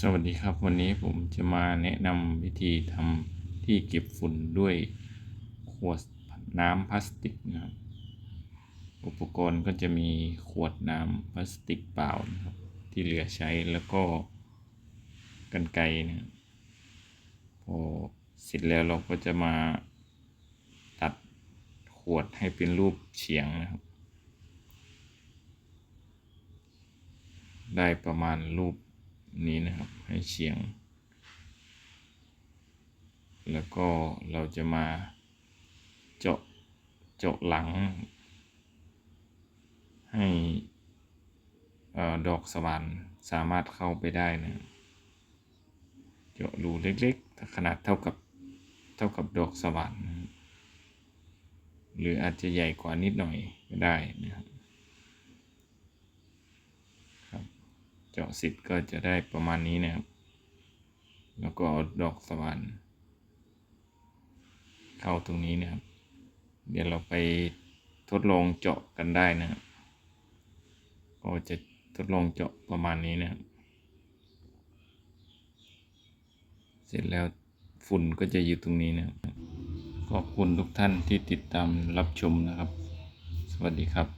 สวัสดีครับ วันนี้ผมจะมาแนะนำวิธีทำที่เก็บฝุ่นด้วยขวดน้ำพลาสติกนะครับ อุปกรณ์ก็จะมีขวดน้ำพลาสติกเปล่านะครับที่เหลือใช้แล้วก็กันไกรนะครับพอเสร็จแล้วเราก็จะมาตัดขวดให้เป็นรูปเฉียงนะครับ ได้ประมาณรูป นี้นะครับ ให้เฉียง แล้วก็เราจะมาเจาะเจาะหลัง ให้ดอกสว่านสามารถเข้าไปได้นะเจาะรูเล็กๆ ขนาดเท่ากับเท่ากับดอกสว่านนะครับหรืออาจจะใหญ่กว่านิดหน่อยก็ได้นะครับ เจาะสิบก็จะได้ประมาณนี้นะครับ แล้วก็เอาดอกสว่านเข้าตรงนี้นะครับ เดี๋ยวเราไปทดลองเจาะกันได้นะครับ ก็จะทดลองเจาะประมาณนี้นะครับ เสร็จแล้วฝุ่นก็จะอยู่ตรงนี้นะครับ ขอบคุณทุกท่านที่ติดตามรับชมนะครับ สวัสดีครับ